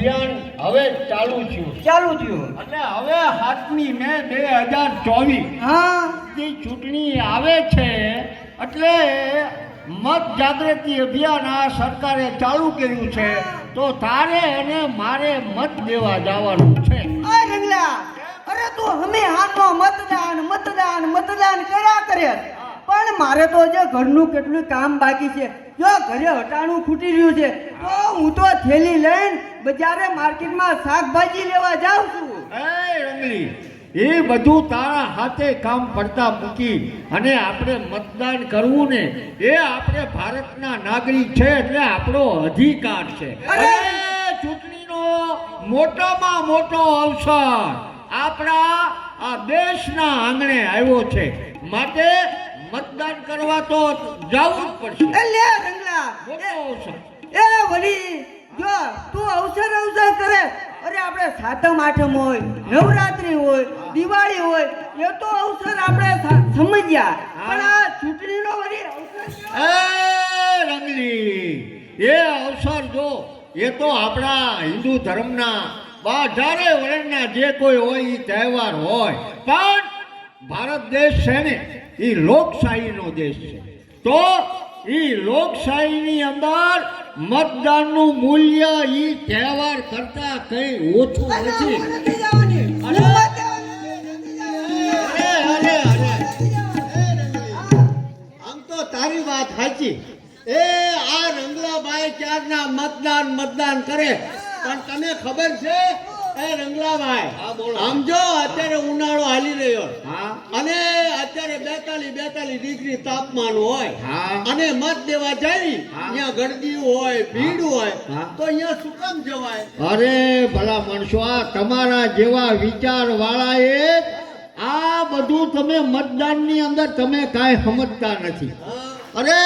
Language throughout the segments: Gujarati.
અભિયાન હવે ચાલુ થયું. ચાલુ થયું. એટલે હવે સાતમી મે બે હજાર ચોવીસ હા. ની ચૂંટણી આવે છે એટલે મત જાગૃતિ અભિયાન આ સરકારે ચાલુ કર્યું છે. તો તારે અને મારે મત દેવા જવાનું છે. અરે તું હમે હાથમાં મતદાન મતદાન મતદાન કર્યા કરે. પણ મારે તો જે ઘરનું કેટલું કામ બાકી છે જો ઘરે હટાણું ખૂટી રહ્યું છે તો હું. તો થેલી લઈને બજારે માર્કેટમાં શાકભાજી લેવા જાઉં છું. એ રંગલી એ બધું તારા હાથે કામ પડતા મૂકી અને આપણે મતદાન કરવું ને એ આપણે ભારતના નાગરિક છે એટલે આપણો અધિકાર છે. અરે! ચૂંટણીનો મોટામાં મોટો અવસર આપણા આ દેશના આંગણે આવ્યો છે. માટે મતદાન કરવા તો જવું જ પડશે. એ લે રંગલા. એ વળી જો તું અવસર અવસર કરે અરે આપણે સાતમ આઠમ હોય નવરાત્રી હોય દિવાળી હોય એ તો અવસર આપણે સમજ્યા. પણ આ ચૂંટણીનો વળી અવસર એ રંગલી એ અવસર જો એ તો આપણા હિન્દુ ધર્મના બાધારે વર્ણના જે કોઈ હોય એ તહેવાર હોય. પણ ભારત દેશ છે ને એ લોકશાહીનો દેશ છે. તો એ લોકશાહીની અંદર મતદાનનું મૂલ્ય એ તહેવાર કરતા કંઈ ઓછું નથી. આમ તો તારી વાત સાચી. એ આ રંગલાભાઈ ક્યારના મતદાન મતદાન કરે? પણ તને ખબર છે? એ રંગલાભાઈ. આમ જો અત્યારે ઉનાળો હાલી રહ્યો. હા. અને અત્યારે બેતાલીસ બેતાલીસ ડિગ્રી તાપમાન હોય અને મત દેવા જાય ત્યાં ગળદી હોય ભીડ હોય. તો અહીંયા શું કામ જવાય? અરે ભલા માણસો આ તમારા જેવા વિચાર વાળા એ આ બધું તમે મતદાનની અંદર તમે કાંઈ સમજતા નથી. અરે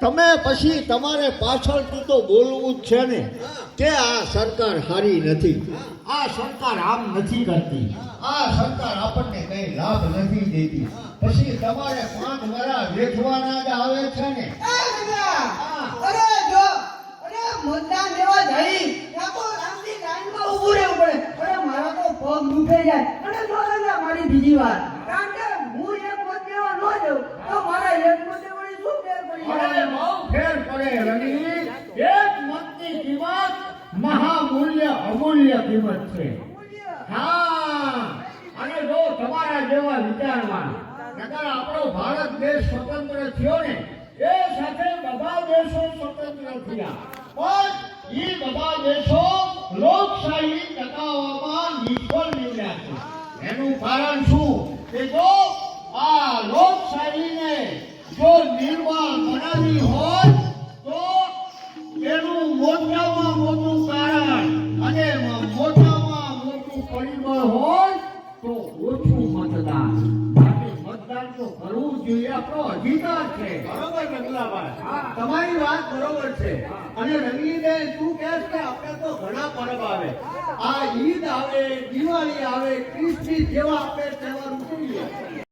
તમે પછી તમારે પાછળથી તો બોલવું જ છે ને, કે આ સરકાર સારી નથી. આ સરકાર આમ નથી કરતી. આ સરકાર આપણને કઈ લાભ નથી દેતી. પછી તમારે પાંચ વરા વેઠવાના જ આવે છે ને. અરે જો, અરે મતદાન લેવા જઈ લાંબી લાઈનમાં ઊભું રહેવું પડે. અરે મારા તો પગ દુખે જાય. અને જો મારી બીજી વાત કારણ કે હું એક મત દેવા ન જાઉં તો મારા એક મતે વળી શું ફેર પડી અરે જાય બહુ ફેર પડે રણી એક મતની કિંમત મહામૂલ્ય અમૂલ્ય કિંમત છે. હા. અને જો તમારા જેવા વિચારવાન નકર આપણો ભારત દેશ સ્વતંત્ર થયો ને એ સાથે બધા દેશો સ્વતંત્ર થયા. પણ એ બધા દેશો લોકશાહી ટકાવવામાં નિષ્ફળ નીવડ્યા છે. એનું કારણ શું? કે જો આ લોકશાહીને જો નિર્માણ બનાવી પરિબળ હોય તો ઓછું મતદાન. માટે મતદાન તો કરવું જોઈએ આપણો અધિકાર છે. બરોબર રંગલાભાઈ. તમારી વાત બરોબર છે. અને રંગીબેન તું કહેશ કે આપણે તો ઘણા પર્વ આવે. આ ઈદ આવે દિવાળી આવે ક્રિસમસ જેવા આપણે તહેવાર ઉજવીએ.